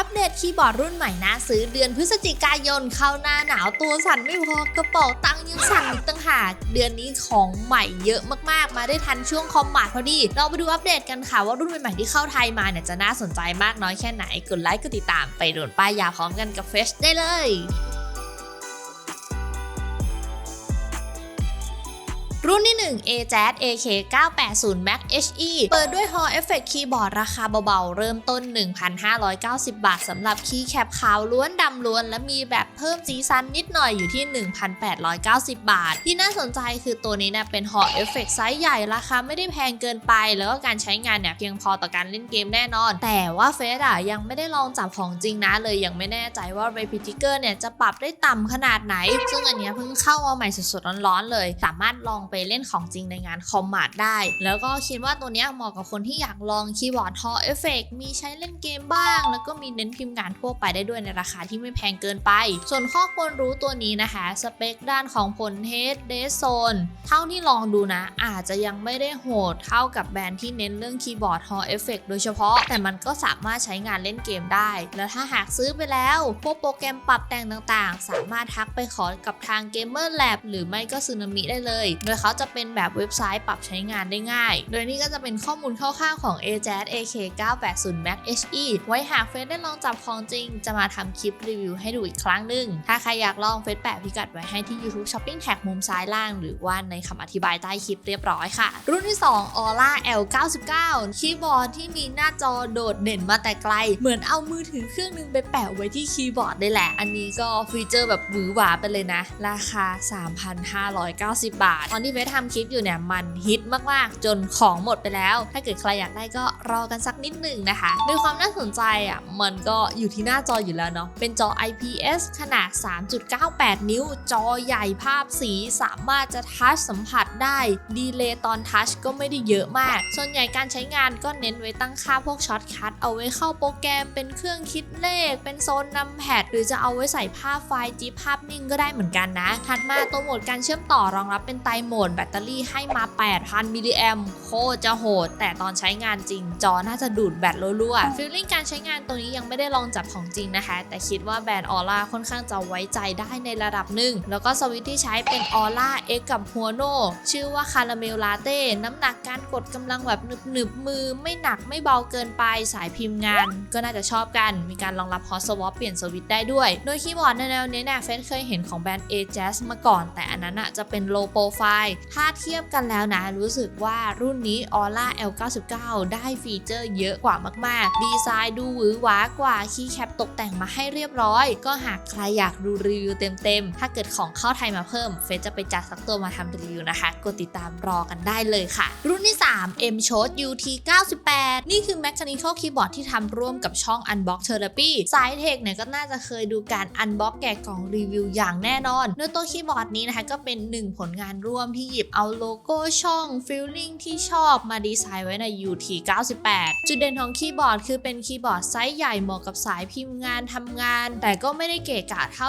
อัปเดตคีย์บอร์ดรุ่นใหม่นะซื้อเดือนพฤศจิกายนเข้าหน้าหนาวตัวสั่นไม่พอกระเป๋าตังค์ยังสั่นอีกต่างหาก เดือนนี้ของใหม่เยอะมากๆ มาได้ทันช่วงคอมมาดพอดี เราไปดูอัปเดตกันค่ะว่ารุ่นใหม่ๆที่เข้าไทยมาเนี่ยจะน่าสนใจมากน้อยแค่ไหนกดไลค์กดติดตามไปโดนป้ายยาพร้อมกันกับเฟชได้เลย รุ่นที่ 1 AJAZ AK 980 Max HE เปิดด้วย Hall Effect Keyboard ราคาเบาๆ เริ่มต้น 1,590 บาทสำหรับคีย์แคปขาวล้วนดำล้วน และมีแบบเพิ่มสีสันนิดหน่อยอยู่ที่ 1,890 บาท ที่น่าสนใจคือตัวนี้เนี่ยเป็น Hall Effect ไซส์ใหญ่ราคาไม่ได้แพงเกินไป แล้วก็การใช้งานเนี่ยเพียงพอต่อการเล่นเกมแน่นอน แต่ว่าเฟสอะยังไม่ได้ลองจับของจริงนะเลยยังไม่แน่ใจว่า Repeater เนี่ยจะปรับได้ต่ำขนาดไหน ซึ่งอันนี้เพิ่งเข้ามาใหม่สดๆร้อนๆเลย สามารถลองไปเล่นของจริงในงานคอมมาดได้ แล้วก็คิดว่าตัวนี้เหมาะกับคนที่อยากลองคีย์บอร์ด Hall Effect มีใช้เล่นเกมบ้าง แล้วก็มีเน้นพิมพ์งานทั่วไปได้ด้วยในราคาที่ไม่แพงเกินไป ส่วนข้อควรรู้ตัวนี้นะคะ สเปคด้านของผลเฮดเดสโซนเท่าที่ลองดูนะ อาจจะยังไม่ได้โหดเท่ากับแบรนด์ที่เน้นเรื่องคีย์บอร์ด Hall Effect โดยเฉพาะ แต่มันก็สามารถใช้งานเล่นเกมได้ แล้วถ้าหากซื้อไปแล้วพวกโปรแกรมปรับแต่งต่างๆ สามารถทักไปขอกับทาง Gamer Lab หรือไม่ก็ซึนามิได้เลยโดยเขาจะเป็นแบบเว็บไซต์ปรับใช้งานได้ง่าย โดยนี่ก็จะเป็นข้อมูลคร่าวๆของ AJAZ AK 980 Max HE ไว้หากเฟซได้ลองจับของจริง จะมาทำคลิปรีวิวให้ดูอีกครั้งหนึ่ง ถ้าใครอยากลองเฟซแปะพิกัดไว้ให้ที่ YouTube Shopping Tag มุมซ้ายล่าง หรือว่าในคำอธิบายใต้คลิปเรียบร้อยค่ะ รุ่นที่ 2 Aura L99 คีย์บอร์ดที่มีหน้าจอโดดเด่นมาแต่ไกล เหมือนเอามือถือเครื่องนึงไปแปะไว้ที่คีย์บอร์ดได้แหละ อันนี้ก็ฟีเจอร์แบบหวือหวาไปเลยนะ ราคา 3,590 บาทตอนที่เฟซทำคลิปอยู่เนี่ยมันฮิตมากๆ จนของหมดไปแล้ว ถ้าเกิดใครอยากได้ก็รอกันสักนิดหนึ่งนะคะในความน่าสนใจอะมันก็อยู่ที่หน้าจออยู่แล้วเนาะเป็นจอ IPS ขนาด 3.98 นิ้ว จอใหญ่ภาพสีสามารถจะทัชสัมผัส ได้ ดีเลย์ตอนทัชก็ไม่ได้เยอะมาก ส่วนใหญ่การใช้งานก็เน้นไว้ตั้งค่าพวกช็อตคัทเอาไว้เข้าโปรแกรมเป็นเครื่องคิดเลข เป็นโซนนำแพดหรือจะเอาไว้ใส่ภาพไฟล์จีภาพนิ่งก็ได้เหมือนกันนะ ถัดมาตัวโหมดการเชื่อมต่อรองรับเป็นไตรโหมดแบตเตอรี่ให้มา 8,000 มิลลิแอมโคจะโหด แต่ตอนใช้งานจริง จอน่าจะดูดแบตรัวๆฟีลลิ่งการใช้งานตัวนี้ยังไม่ได้ลองจับของจริงนะคะ แต่คิดว่าแบรนด์ออร่าค่อนข้างจะไว้ใจได้ในระดับหนึ่งแล้วก็สวิตช์ที่ใช้เป็นออร่า X กับหัวโนชื่อว่าคาราเมลลาเต้ น้ำหนักการกดกำลังแบบหนึบๆมือไม่หนักไม่เบาเกินไปสายพิมพ์งาน ก็น่าจะชอบกัน มีการรองรับฮอตสวอปเปลี่ยนสวิตช์ได้ด้วย โดยคีย์บอร์ดแนวนี้เนี่ยเฟซเคยเห็นของแบรนด์ a j a z มาก่อน แต่อันนั้นอะจะเป็น low profile ถ้าเทียบกันแล้วนะ รู้สึกว่ารุ่นนี้ Aura L99 ได้ฟีเจอร์เยอะกว่ามากๆ ดีไซน์ดูหวือหวากว่าคีย์แคปตกแต่งมาให้เรียบร้อย ก็หากใครอยากดูรีวิวเต็มๆ ถ้าเกิดของเข้าไทยมาเพิ่ม เฟซจะไปจัดสักตัวมาทำรีวิวนะคะกดติดตามรอกันได้เลยค่ะ รุ่นที่ 3 M c h o t UT 98นี่คือ Mechanical Keyboard ที่ทำร่วมกับช่อง Unbox Therapy สายเทคเนี่ยก็น่าจะเคยดูการ Unbox แกะกล่องรีวิวอย่างแน่นอนโดยตัวคีย์บอร์ดนี้นะคะก็เป็นหนึ่งผลงานร่วมที่หยิบเอาโลโก้ช่อง Feeling ที่ชอบมาดีไซน์ไว้ใน UT 98จุดเด่นของคีย์บอร์ดคือเป็นคีย์บอร์ดไซส์ใหญ่เหมาะกับสายพิมพ์งานทำงาน แต่ก็ไม่ได้เกะกะเท่า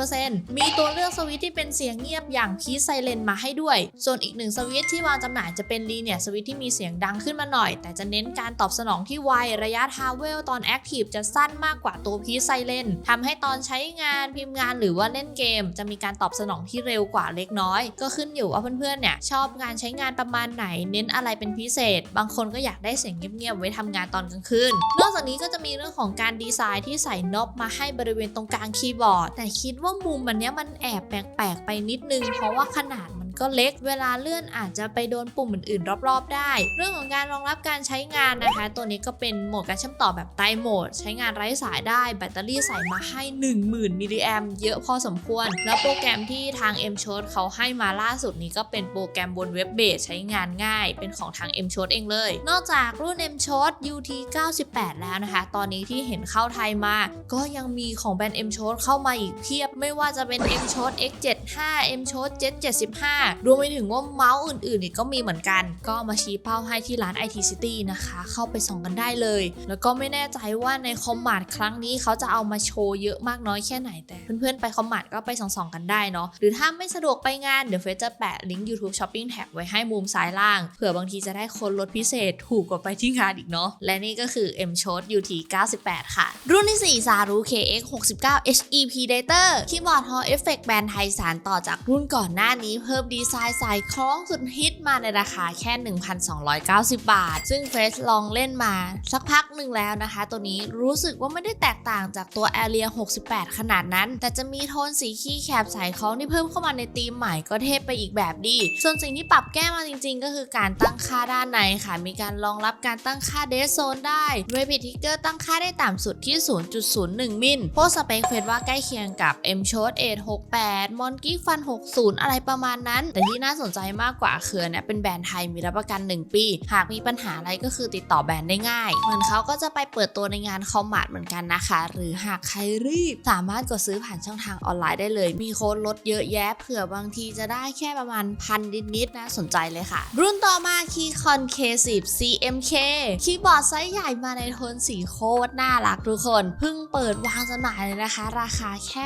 100%มีตัวเลือกสวิตช์ที่เป็นเสียงเงียบอย่างพีไซเลนมาให้ด้วย สวนอีกหนึ่งสวิตช์ที่วางจำหน่ายจะเป็นลีเนียสวิตช์ที่มีเสียงดังขึ้นมาหน่อย แต่จะเน้นการตอบสนองที่ไว ระยะทาวเวลตอนแอคทีฟจะสั้นมากกว่าตัวพีซไซเลนทำให้ตอนใช้งานพิมพ์งานหรือว่าเล่นเกม จะมีการตอบสนองที่เร็วกว่าเล็กน้อย ก็ขึ้นอยู่ว่าเพื่อนๆเนี่ยชอบงานใช้งานประมาณไหน เน้นอะไรเป็นพิเศษ บางคนก็อยากได้เสียงเงียบๆไว้ทำงานตอนกลางคืน นอกจากนี้ก็จะมีเรื่องของการดีไซน์ที่ใส่นอบมาให้บริเวณตรงกลางคีย์บอร์ด แต่คิดว่ามุมมันเนี้ยมันแอบแปลกๆไปนิดนึง เพราะว่าขนาด ก็เล็ก เวลาเลื่อนอาจจะไปโดนปุ่มอื่นๆ รอบๆ ได้ เรื่องของการรองรับการใช้งานนะคะ ตัวนี้ก็เป็นโหมดการเชื่อมต่อแบบไตรโหมด ใช้งานไร้สายได้ แบตเตอรี่ใส่มาให้ 10,000มิลลิแอมเยอะพอสมควร แล้วโปรแกรมที่ทาง m c h o t เขาให้มาล่าสุดนี้ก็เป็นโปรแกรมบนเว็บเบสใช้งานง่าย เป็นของทาง m c h o t เองเลย นอกจากรุ่น m c h o t UT 98 แล้วนะคะ ตอนนี้ที่เห็นเข้าไทยมา ก็ยังมีของแบรนด์ m c h o t เข้ามาอีกเพียบไม่ว่าจะเป็น m c h o t X75 m c h o t Jet 75รวมไปถึงว่าเมาส์อื่นๆอีกก็มีเหมือนกัน ก็มาชี้เป้าให้ที่ร้าน IT City นะคะ เข้าไปส่องกันได้เลย แล้วก็ไม่แน่ใจว่าในคอมมาร์ทครั้งนี้เขาจะเอามาโชว์เยอะมากน้อยแค่ไหนแต่เพื่อนๆไปคอมมาร์ทก็ไปส่องๆกันได้เนาะหรือถ้าไม่สะดวกไปงานเดี๋ยวเฟซจะแปะลิงก์ YouTube Shopping Tab ไว้ให้มุมซ้ายล่างเผื่อบางทีจะได้คนลดพิเศษถูกกว่าไปที่งานอีกเนาะและนี่ก็คือ M s h o t UT 98 ค่ะ รุ่นที่4 Saru KX 69 HE Predator คีย์บอร์ด Hall Effect แบรนด์ไทยสารต่อจากรุ่นก่อนหน้านี้เพิ่มดีไซน์สายคล้องสุดฮิตมาในราคาแค่ 1,290 บาท ซึ่งเฟสลองเล่นมาสักพักหนึ่งแล้วนะคะ ตัวนี้รู้สึกว่าไม่ได้แตกต่างจากตัว Area 68 ขนาดนั้น แต่จะมีโทนสีขี้แคบสายคล้องที่เพิ่มเข้ามาในธีมใหม่ก็เทพไปอีกแบบดี ส่วนสิ่งที่ปรับแก้มาจริง ๆ ก็คือการตั้งค่าด้านในค่ะ มีการรองรับการตั้งค่าเดสโซนได้โดยพิทิกเกอร์ตั้งค่าได้ต่ำสุดที่ 0.01 มิลโพสเปคเฟสว่าใกล้เคียงกับ M s h o t 868 m o n k e y Fun 60 อะไรประมาณนั้นแต่ที่น่าสนใจมากกว่าคือเนี่ยเป็นแบรนด์ไทยมีรับประกัน 1 ปี หากมีปัญหาอะไรก็คือติดต่อแบรนด์ได้ง่ายเหมือนเขาก็จะไปเปิดตัวในงานคอมมาร์ทเหมือนกันนะคะ หรือหากใครรีบ สามารถกดซื้อผ่านช่องทางออนไลน์ได้เลย มีโค้ดลดเยอะแยะเผื่อบางทีจะได้แค่ประมาณพันนิดๆนะสนใจเลยค่ะ รุ่นต่อมาคีย์คอน K10 CMK คีย์บอร์ดไซส์ใหญ่มาในโทนสีโคตรน่ารักทุกคนเพิ่งเปิดวางจำหน่ายเลยนะคะ ราคาแค่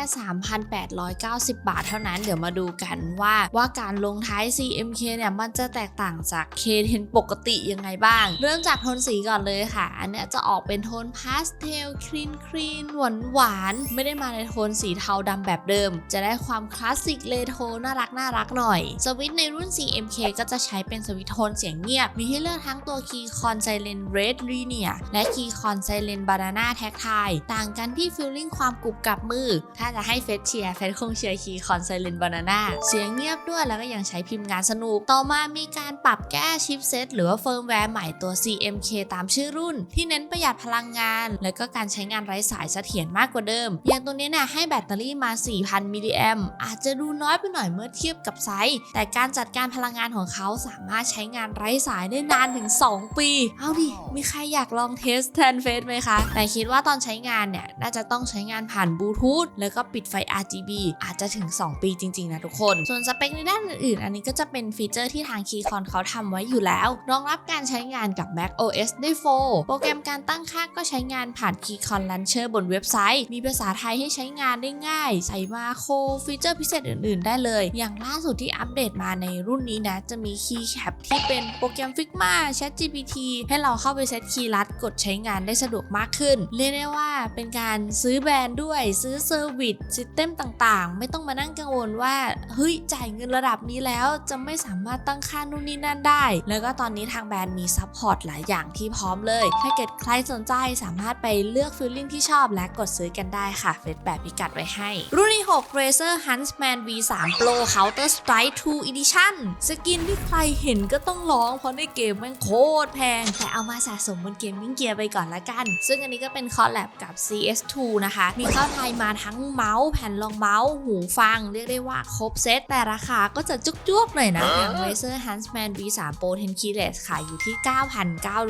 3,890 บาทเท่านั้นเดี๋ยวมาดูกันว่าว่าการลงท้าย CMK เนี่ยมันจะแตกต่างจาก K10 ปกติยังไงบ้าง เริ่มจากโทนสีก่อนเลยค่ะ อันเนี้ยจะออกเป็นโทนพาสเทลคลีนคลีนหวานหวานไม่ได้มาในโทนสีเทาดำแบบเดิม จะได้ความคลาสสิกเลโทน่ารักน่ารักหน่อย สวิตช์ในรุ่น CMK ก็จะใช้เป็นสวิตช์โทนเสียงเงียบ มีให้เลือกทั้งตัวคีย์คอนไซเลนเรดลีเนียและคีย์คอนไซเลนบานาน่าแท็กไทต่างกันที่ฟีลลิ่งความกรุบกรับมือ ถ้าจะให้เฟสเชียร์เฟสคงเชียร์คีย์คอนไซเลนบานาน่าเสียงเงียบด้วยแล้วก็ยังใช้พิมพ์งานสนุก ต่อมามีการปรับแก้ชิปเซตหรือว่าเฟิร์มแวร์ใหม่ตัว CMK ตามชื่อรุ่น ที่เน้นประหยัดพลังงาน แล้วก็การใช้งานไร้สายเสถียรมากกว่าเดิม อย่างตัวนี้เนี่ยให้แบตเตอรี่มา 4,000 มิลลิแอมอาจจะดูน้อยไปหน่อยเมื่อเทียบกับไซส์แต่การจัดการพลังงานของเขาสามารถใช้งานไร้สายได้นานถึง 2 ปี เอาดิ มีใครอยากลองเทสแทนเฟสไหมคะ แต่คิดว่าตอนใช้งานเนี่ย น่าจะต้องใช้งานผ่านบลูทูธแล้วก็ปิดไฟ RGB อาจจะถึง 2 ปีจริง ๆ นะทุกคน ส่วนสเปคในด้านอื่นๆ อันนี้ก็จะเป็นฟีเจอร์ที่ทางคีย์คอนเขาทำไว้อยู่แล้ว รองรับการใช้งานกับ Mac OS ได้โฟโปรแกรมการตั้งค่าก็ใช้งานผ่านคีย์คอน Launcher บนเว็บไซต์ มีภาษาไทยให้ใช้งานได้ง่าย ใส่มาโคฟีเจอร์พิเศษอื่นๆ ได้เลย อย่างล่าสุดที่อัปเดตมาในรุ่นนี้นะ จะมีคีย์แคปที่เป็นโปรแกรม Figma ChatGPT ให้เราเข้าไปเซตคีย์ลัดกดใช้งานได้สะดวกมากขึ้น เรียกได้ว่าเป็นการซื้อแบรนด์ด้วยซื้อเซอร์วิสซิสเต็มต่างๆ ไม่ต้องมานั่งกังวลว่าเฮ้ยจ่ายเงินระดับนี้แล้วจะไม่สามารถตั้งค่านู่นนี่นั่นได้ แล้วก็ตอนนี้ทางแบรนด์มีซัพพอร์ตหลายอย่างที่พร้อมเลย ถ้าเกิดใครสนใจสามารถไปเลือกฟิลลิ่งที่ชอบและกดซื้อกันได้ค่ะ เฟซแบบพิกัดไว้ให้ รุ่นที่ 6 Razer Huntsman V3 Pro Counter Strike 2 Edition สกินที่ใครเห็นก็ต้องร้องเพราะในเกมม่งโคตรแพง แต่เอามาสะสมบนเกมมิ่งเกียร์ไปก่อนละกัน ซึ่งอันนี้ก็เป็นคอลแลบกับ CS2 นะคะ มีเข้าไทยมาทั้งเมาส์แผ่นรองเมาส์หูฟัง เรียกได้ว่าครบเซตแต่ราคาก็จะจุกๆหน่อยนะ อย่าง Razer Huntsman V3 Pro 10 Keyless ขายอยู่ที่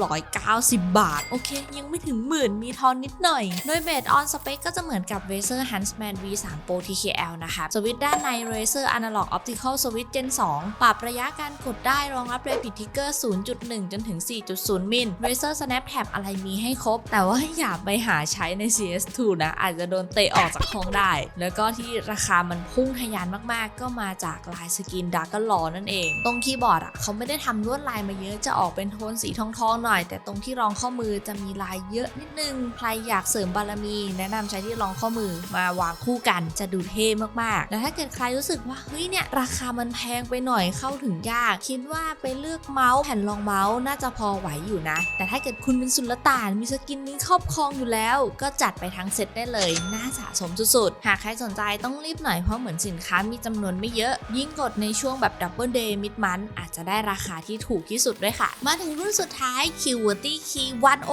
9,990 บาท โอเค ยังไม่ถึงหมื่นมีทอนนิดหน่อย โดยเบสออนสเปคก็จะเหมือนกับ Razer Huntsman V3 Pro TKL นะคะสวิตช์ด้านใน Razer Analog Optical Switch Gen 2 ปรับระยะการกดได้รองรับ Rapid Trigger 0.1 จนถึง 4.0 มิล Razer Snap Tab อะไรมีให้ครบ แต่ว่าอย่าไปหาใช้ใน CS2 นะ อาจจะโดนเตะออกจากห้องได้ แล้วก็ที่ราคามันพุ่งทะยานมากๆ ก็มาจากลายสกิน Dark l a w นั่นเอง ตรงคีย์บอร์ดอะเขาไม่ได้ทำลวดลายมาเยอะจะออกเป็นโทนสีทองๆหน่อย แต่ตรงที่รองข้อมือจะมีลายเยอะนิดนึง ใครอยากเสริมบารมี แนะนำใช้ที่รองข้อมือมาวางคู่กันจะดูเท่มากๆ แล้วถ้าเกิดใครรู้สึกว่าเฮ้ยเนี่ยราคามันแพงไปหน่อยเข้าถึงยาก คิดว่าไปเลือกเมาส์แผ่นรองเมาส์น่าจะพอไหวอยู่นะ แต่ถ้าเกิดคุณเป็นสุลต่านมีสกินนี้ครอบครองอยู่แล้ว ก็จัดไปทั้งเซ็ตได้เลยน่าสะสมสุดๆ หากใครสนใจต้องรีบหน่อยเพราะเหมือนสินค้ามีจำนวนไม่เยอะ ยิ่งกดในช่วงแบบดับเบิลเดย์มิดมันอาจจะได้ราคาที่ถูกที่สุดด้วยค่ะ มาถึงรุ่นสุดท้าย QWERTY Key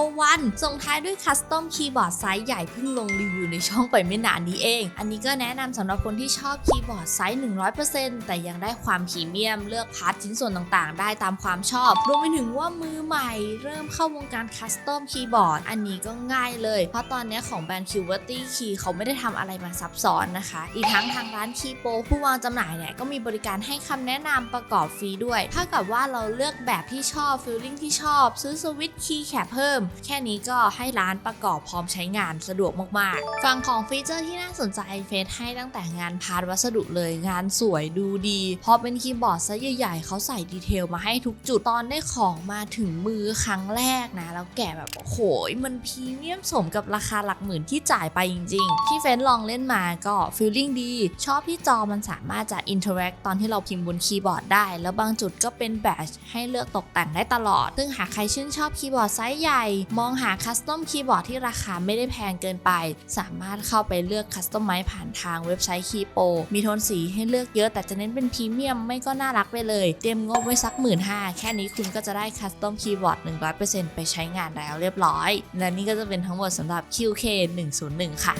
101 ส่งท้ายด้วยคัสตอมคีย์บอร์ดไซส์ใหญ่เพิ่งลงรีวิวในช่องไปไม่นานนี้เอง อันนี้ก็แนะนำสำหรับคนที่ชอบคีย์บอร์ดไซส์ 100%แต่ยังได้ความพรีเมียมเลือกพาร์ทชิ้นส่วนต่างๆ ได้ตามความชอบรวมไปถึงว่ามือใหม่ เริ่มเข้าวงการคัสตอมคีย์บอร์ดอันนี้ก็ง่ายเลย เพราะตอนนี้ของแบรนด์ QWERTY Key เขาไม่ได้ทำอะไรมาซับซ้อนนะคะ อีกทั้งทางร้านคีย์โปผู้วางจำหน่ายเนี่ยก็มีบริการให้คำแนะนำประกอบฟรีด้วยถ้ากับว่าเราเลือกแบบที่ชอบฟิลลิ่งที่ชอบ ซื้อสวิตช์คีย์แคปเพิ่ม แค่นี้ก็ให้ร้านประกอบพร้อมใช้งานสะดวกมากๆ ฝั่งของฟีเจอร์ที่น่าสนใจเฟซให้ตั้งแต่งานพาร์ทวัสดุเลยงานสวยดูดีพอเป็นคีย์บอร์ดซะใหญ่ๆเขาใส่ดีเทลมาให้ทุกจุดตอนได้ของมาถึงมือครั้งแรกนะ แล้วแกะแบบโอ้โหมันพรีเมียมสมกับราคาหลักหมื่นที่จ่ายไปจริงๆที่เฟซลองเล่นมาก็ฟีลลิ่งดี ชอบที่จอมันสามารถจะอินเทอร์แอคตอนที่เราพิมพ์บนคีย์บอร์ดได้ แล้วบางจุดก็เป็นแบชให้เลือกตกแต่งได้ตลอด ซึ่งหากใครชื่นชอบคีย์บอร์ดไซส์ใหญ่ มองหาคัสตอมคีย์บอร์ดที่ราคาไม่ได้แพงเกินไป สามารถเข้าไปเลือกคัสตอมไมซ์ผ่านทางเว็บไซต์คีโปมีโทนสีให้เลือกเยอะแต่จะเน้นเป็นพรีเมียมไม่ก็น่ารักไปเลย เตรียมงบไว้สักหมื่นห้าแค่นี้คุณก็จะได้คัสตอมคีย์บอร์ด100%ไปใช้งานแล้วเรียบร้อย และนี่ก็จะเป็นทั้งหมดสำหรับ QK 101 ค่ะ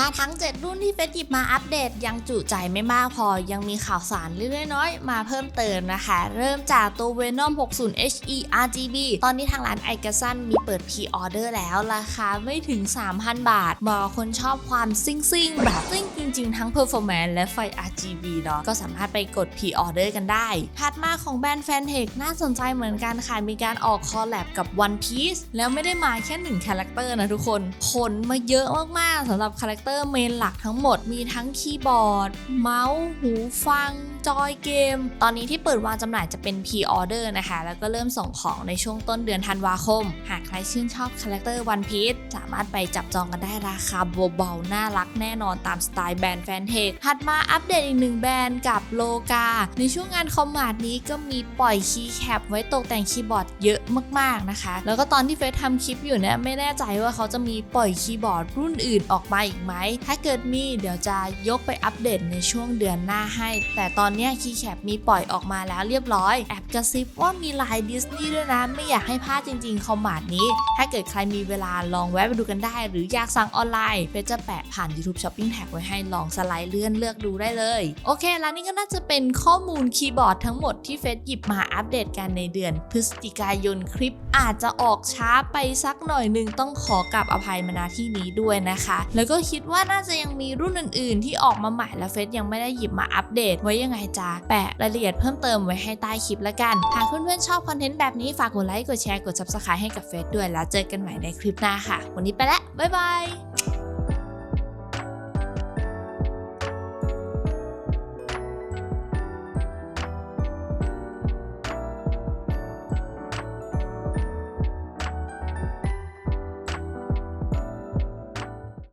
ถ้าทั้ง 7 รุ่นที่เฟซหยิบมาอัปเดต ยังจุใจไม่มากพอ ยังมีข่าวสารเล็กๆน้อยมาเพิ่มเติมนะคะ เริ่มจากตัว Venom 60 HE RGB ตอนนี้ทางร้านไอ a ซันมีเปิดพ r ออเดอร์แล้ว ราคาไม่ถึง 3,000 บาทเหมาะกับคนชอบความซิ่งๆแบบซิ่งจริงๆ ทั้ง Performance และไฟ RGB เนาะก็สามารถไปกดพ r ออเดอร์กันได้ ถัดมาของแบรนด์แฟนเทคน่าสนใจเหมือนกันค่ะ มีการออกคอลแลบกับ One Piece แล้วไม่ได้มาแค่1คาแรคเตอร์นะทุกคนขนมาเยอะมากๆสำหรับคาแรคเตอร์เมนหลักทั้งหมดมีทั้งคีย์บอร์ด เมาส์ หูฟังจอยเกม ตอนนี้ที่เปิดวางจำหน่ายจะเป็น p ออเดอร์นะคะ แล้วก็เริ่มส่งของในช่วงต้นเดือนธันวาคม หากใครชื่นชอบคาแรคเตอร์วันพีชสามารถไปจับจองกันได้ราคาเบาๆน่ารักแน่นอนตามสไตล์แบรนด์แฟนเทคถัดมาอัปเดตอีกหนึ่งแบรนด์กับโลกา ในช่วงงานคอมมาดนี้ก็มีปล่อยคีย์แคปไว้ตกแต่งคีย์บอร์ดเยอะมากๆนะคะ แล้วก็ตอนที่เฟซทำคลิปอยู่เนี่ยไม่แน่ใจว่าเขาจะมีปล่อยคีย์บอร์ดรุ่นอื่นออกมาอีกไหม ถ้าเกิดมีเดี๋ยวจะยกไปอัปเดตในช่วงเดือนหน้าให้ แต่ตอนเนี้ยคีย์แคปมีปล่อยออกมาแล้วเรียบร้อย แอบกระซิบว่ามีลายดิสนีย์ด้วยนะ ไม่อยากให้พลาดจริงๆ คอมมาดนี้ ถ้าเกิดใครมีเวลาลองแวะไปดูกันได้ หรืออยากสั่งออนไลน์เฟซจะแปะผ่าน YouTube Shopping Tag ไว้ให้ลองสไลด์เลื่อนเลือกดูได้เลย โอเค แล้วนี่ก็น่าจะเป็นข้อมูลคีย์บอร์ดทั้งหมดที่เฟซหยิบมาอัปเดตกันในเดือนพฤศจิกายนคลิป อาจจะออกช้าไปสักหน่อยหนึ่งต้องขอกลับอภัยมาณที่นี้ด้วยนะคะ แล้วก็คิดว่าน่าจะยังมีรุ่นอื่นๆ ที่ออกมาใหม่และเฟซยังไม่ได้หยิบมาอัปเดต ไว้ยังไงจ้าแปะรายละเอียดเพิ่มเติมไว้ให้ใต้คลิปละกัน หากเพื่อนๆชอบคอนเทนต์แบบนี้ฝากกดไลค์กดแชร์กด subscribe ให้กับเฟซด้วยแล้วเจอกันใหม่ในคลิปหน้าค่ะ วันนี้ไปแล้วบ๊ายบาย